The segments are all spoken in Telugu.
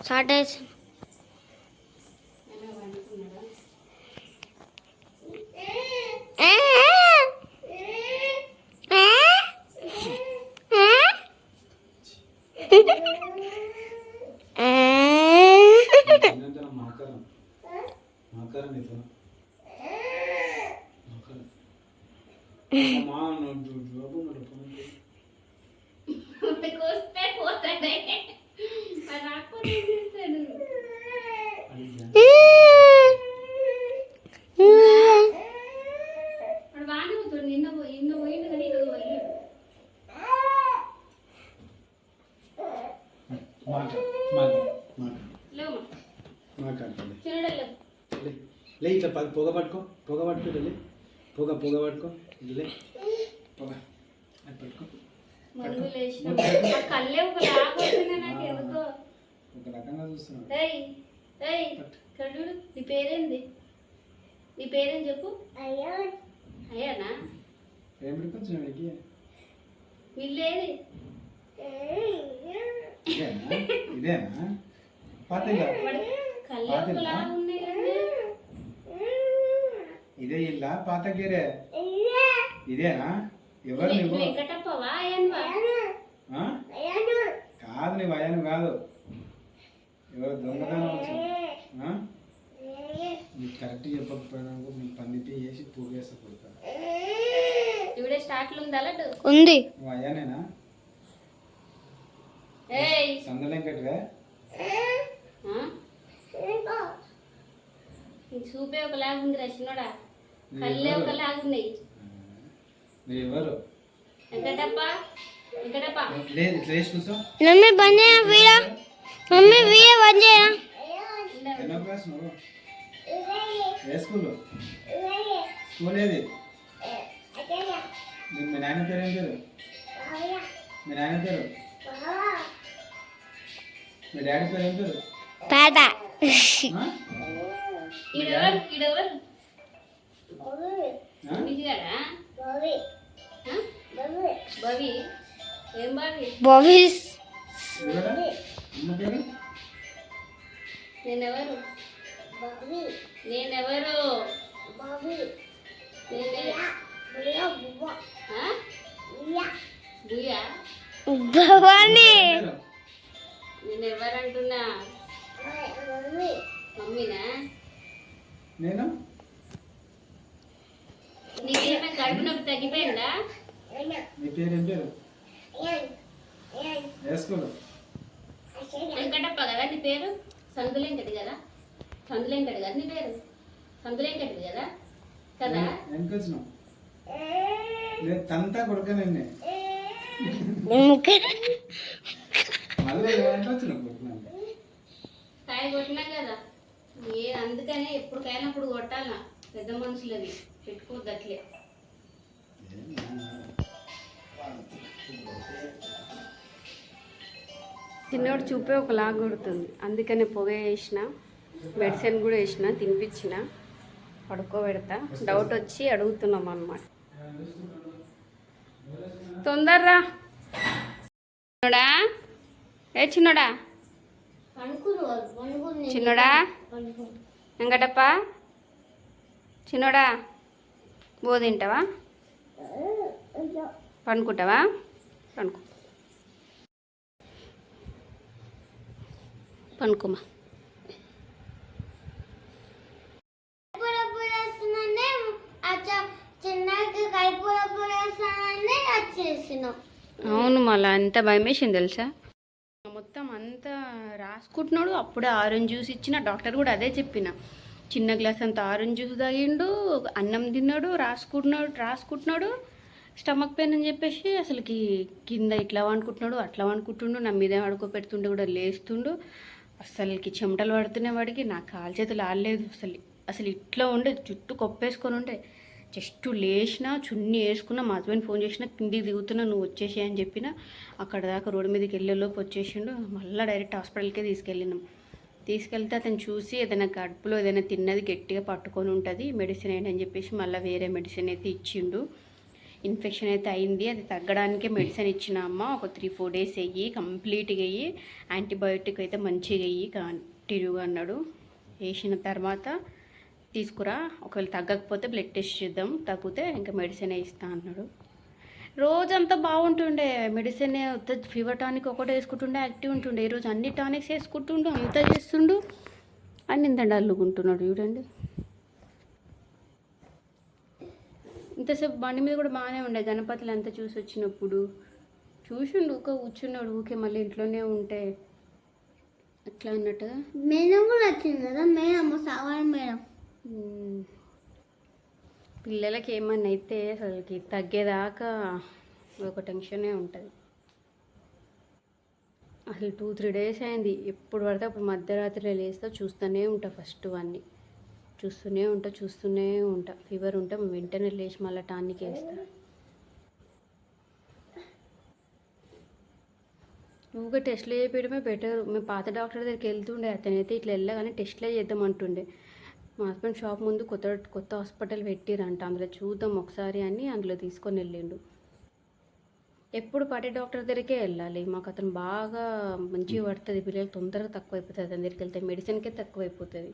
స్టార్ట్ అయ్యి ఏంటంటే మాకరం మాకరం ఇతను మాకరం మా నువ్వు జాబు మరి పొంది వస్తే లే ఇట్లా పొగ పట్టుకో పొగ పట్టుకో లే. పొగ పొగ పట్టుకో లే. పొగ అది పట్టుకో. మందు లేచిన ఆ కళ్ళే ఒక రకంగా చూస్తున్నాడు. నీ పేరేంది? నీ పేరేం చెప్పు? అయ్యానా. ఏం పట్టుకొచ్చు వీడికి వీళ్ళేది? ఇదేనా? ఇదేనా? పాతగా? కదా ఇదే ఇల్లా? పాత గేరే? ఇదేనా? ఎవరు నువ్వు? వెంకటప్పవా అయ్యన్వా ఆ? కాదు నీ భయాన్ని కాదు. ఎవరు దొంగతనం? నీకు కరెక్ట్ చెప్పకపోయినా కూడా నీకు పందిపి వేసి పూగేస్తా కొడతా. ఉందా. నువ్వు అయ్యానేనా? చూపే ఒకలాగా ఉంది రచినోడా కళ్ళే ఎవరు? వెంకటప్ప? వెంకటప్ప? లేదు మమ్మీ మమ్మీ ఎన్నో క్లాస్ నువ్వు? ఏ స్కూల్? స్కూల్ ఏది? మీ మీ నాయన పేరు ఏం పేరు? మీ నాయన పేరు? మీ డాడీ పేరు ఏం పేరు? తాత ఆ? ఈడెవరు? ఈడెవరు? తగ్గిపోయిందా? మీ పేరు ఏం పేరు? ఏ స్కూల్ వెంకటప్ప కదా నీ పేరు? సందులేంకటి కదా? సందులేంకటి కదా నీ పేరు? సందులేంకటి కదా? కదా? లేదు తంతా కొడుక నిన్నే. మళ్ళీ కొట్టినా కదా. ఏ అందుకనే ఎప్పటికైనా అప్పుడు కొట్టాల? పెద్ద మనుషులని పెట్టుకోవద్దు అట్లే. చిన్నోడు చూపే ఒకలాగా కొడుతుంది. అందుకనే పొగ వేసిన మెడిసిన్ కూడా వేసిన తినిపించిన పడుకోబెడతా. డౌట్ వచ్చి అడుగుతున్నాం అన్నమాట తొందర్రా. చిన్నోడా? ఏ చిన్నోడా? చిన్నోడా? వెంకటప్ప చిన్నోడా బో తింటావా? పండుకుంటావా? పండుకో. పండుకోమా. అవును మళ్ళీ అంత భయం వేసింది తెలుసా? రాసుకుంటున్నాడు. అప్పుడే ఆరెంజ్ జ్యూస్ ఇచ్చిన. డాక్టర్ కూడా అదే చెప్పిన. చిన్న గ్లాస్ అంత ఆరెంజ్ జ్యూస్ తాగిండు అన్నం తిన్నాడు రాసుకుంటున్నాడు రాసుకుంటున్నాడు. స్టమక్ పెయిన్ అని చెప్పేసి అసలుకి కింద ఇట్లా వండుకుంటున్నాడు అట్లా వండుకుంటుండు. నా మీద పడుకోబెడుతుండే కూడా లేస్తుండు. అసలుకి చెమటలు పడుతున్న వాడికి. నా కాలు చేతులు ఆడలేదు. అసలు అసలు ఇట్లా ఉండే జుట్టు కొప్పేసుకొని ఉండే. జస్ట్ లేచిన చున్నీ వేసుకున్న మా హస్బెండ్ ఫోన్ చేసిన కిందికి దిగుతున్నా నువ్వు వచ్చేసి అని చెప్పిన అక్కడ దాకా రోడ్డు మీదకి వెళ్ళేలోపు వచ్చేసిండు. మళ్ళీ డైరెక్ట్ హాస్పిటల్కే తీసుకెళ్ళినాం తీసుకెళ్తే అతను చూసి ఏదైనా కడుపులో ఏదైనా తిన్నది గట్టిగా పట్టుకొని ఉంటుంది మెడిసిన్ ఏంటి చెప్పేసి మళ్ళీ వేరే మెడిసిన్ అయితే ఇచ్చిండు. ఇన్ఫెక్షన్ అయితే అయింది. అది తగ్గడానికే మెడిసిన్ ఇచ్చిన అమ్మ. ఒక త్రీ ఫోర్ డేస్ వెయ్యి కంప్లీట్గా వెయ్యి యాంటీబయోటిక్ అయితే మంచిగా వెయ్యి కంటిన్యూగా అన్నాడు. వేసిన తర్వాత తీసుకురా. ఒకవేళ తగ్గకపోతే బ్లడ్ టెస్ట్ చేద్దాం. తగ్గితే ఇంకా మెడిసిన్ ఇస్తా అన్నాడు. రోజంతా బాగుంటుండే. మెడిసిన్ ఫీవర్ టానిక్ ఒకటే వేసుకుంటుండే యాక్టివ్ ఉంటుండే. ఈరోజు అన్ని టానిక్స్ వేసుకుంటుండు అంతా చేస్తుండు. అని ఇంత అల్లుకుంటున్నాడు చూడండి. ఇంతసేపు బండి మీద కూడా బాగానే ఉండే. గణపతులు అంతా చూసి వచ్చినప్పుడు చూసిండు ఊక కూర్చున్నాడు. ఊకే మళ్ళీ ఇంట్లోనే ఉంటే. అట్లా అన్నట్టుగా. మేడం కూడా వచ్చింది కదా. మేడం సావాలి మేడం. పిల్లలకి ఏమన్నా అయితే అసలుకి తగ్గేదాకా ఒక టెన్షనే ఉంటుంది. అసలు టూ త్రీ డేస్ అయింది. ఎప్పుడు పడితే అప్పుడు మధ్యరాత్రి లేస్తా చూస్తూనే ఉంటా ఫస్ట్ అన్నీ చూస్తూనే ఉంటా చూస్తూనే ఉంటా. ఫీవర్ ఉంటే వెంటనే లేచి మళ్ళీ టానిక్ వేస్తా. నువ్వుగా టెస్ట్లు చేయడమే బెటర్. మేము పాత డాక్టర్ దగ్గరికి వెళ్తుండే అతనైతే ఇట్లా వెళ్ళగానే టెస్ట్లే చేద్దాం అంటుండే. మా హస్బెండ్ షాప్ ముందు కొత్త కొత్త హాస్పిటల్ పెట్టిరంట. అందులో చూద్దాం ఒకసారి అని అందులో తీసుకొని వెళ్ళిండు. ఎప్పుడు పడే డాక్టర్ దగ్గరికే వెళ్ళాలి. మాకు అతను బాగా మంచిగా పడుతుంది. పిల్లలు తొందరగా తక్కువ అయిపోతుంది అతని దగ్గరికి వెళ్తే మెడిసిన్కే తక్కువ అయిపోతుంది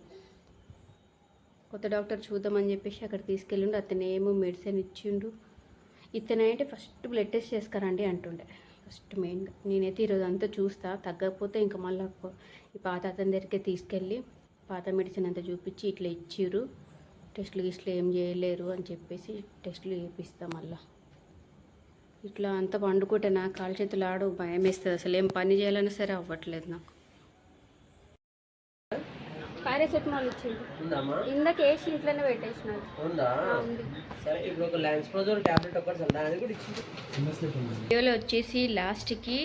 కొత్త డాక్టర్ చూద్దామని చెప్పేసి అక్కడ తీసుకెళ్ళిండు. అతను ఏమో మెడిసిన్ ఇచ్చిండు. ఇతనైతే ఫస్ట్ బ్లడ్ టెస్ట్ చేసుకురండి అంటుండే. ఫస్ట్ మెయిన్గా నేనైతే ఈరోజు అంతా చూస్తా. తగ్గకపోతే ఇంకా మళ్ళీ ఈ పాత అతని దగ్గరికి తీసుకెళ్ళి పాత మెడిసిన్ అంతా చూపించి ఇట్లా ఇచ్చిర్రు. టెస్టులు గిస్టులు ఏం చేయలేరు అని చెప్పేసి టెస్టులు చేపిస్తా మళ్ళా. ఇట్లా అంతా పండుకుంటే నాకు కాలు చేతులు ఆడు భయం వేస్తుంది అసలు. ఏం పని చేయాలన్నా సరే అవ్వట్లేదు నాకు. పారాసెటమాల్ ఇచ్చింది. ఇందాక వేసి ఇంట్లోనే వీడియోలో వచ్చేసి లాస్ట్కి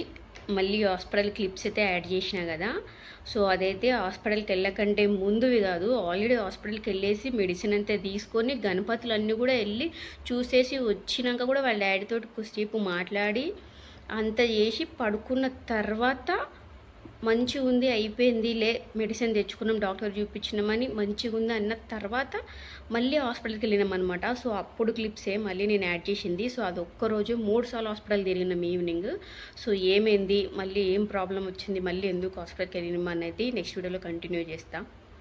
మళ్ళీ హాస్పిటల్ క్లిప్స్ అయితే యాడ్ చేసిన కదా సో అదైతే హాస్పిటల్కి వెళ్ళకంటే ముందువి కాదు. ఆల్రెడీ హాస్పిటల్కి వెళ్ళేసి మెడిసిన్ అంతా తీసుకొని గణపతులు అన్నీ కూడా వెళ్ళి చూసేసి వచ్చినాక కూడా వాళ్ళ డాడీతో కొద్దిసేపు మాట్లాడి అంత చేసి పడుకున్న తర్వాత మంచిగా ఉంది అయిపోయింది లే మెడిసిన్ తెచ్చుకున్నాం డాక్టర్ చూపించినామని మంచిగా ఉంది అన్న తర్వాత మళ్ళీ హాస్పిటల్కి వెళ్ళినాం అనమాట సో అప్పుడు క్లిప్సే మళ్ళీ నేను యాడ్ చేసింది. సో అది ఒక్కరోజు మూడు సార్లు హాస్పిటల్ తిరిగినాం ఈవినింగ్. సో ఏమైంది మళ్ళీ ఏం ప్రాబ్లం వచ్చింది మళ్ళీ ఎందుకు హాస్పిటల్కి వెళ్ళినాం అనేది నెక్స్ట్ వీడియోలో కంటిన్యూ చేస్తాను